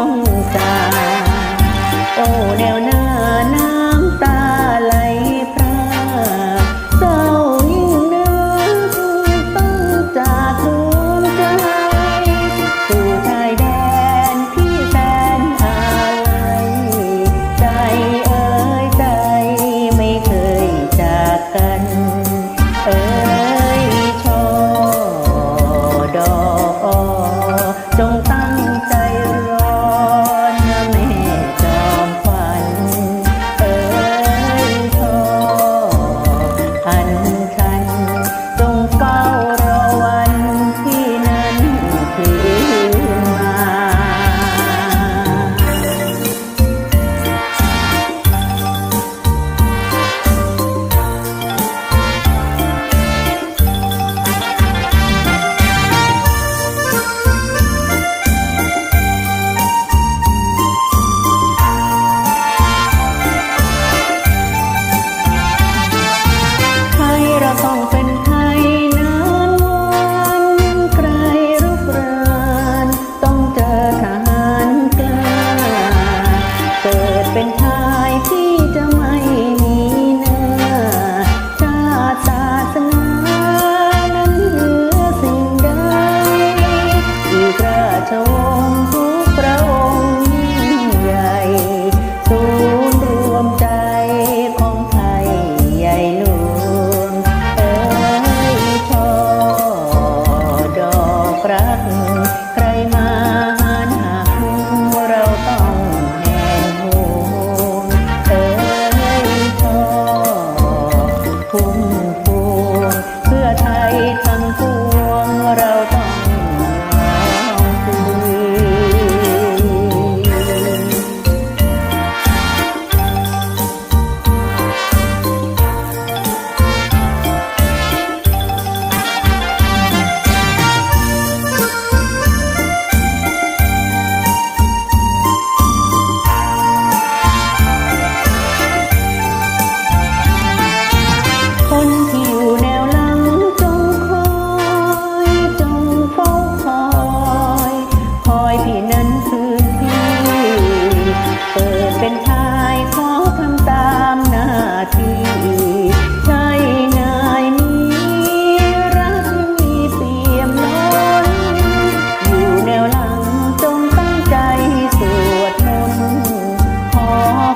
องตา โอ้แนว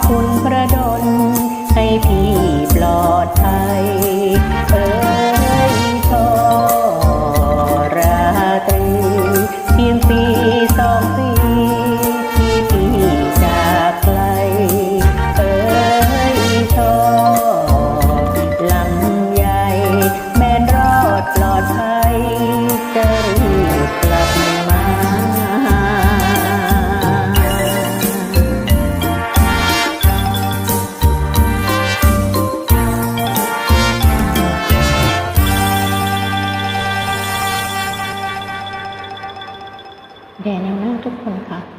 คุณพระดลให้พี่ปลอดภัย แด่แนวหน้าทุกคนค่ะ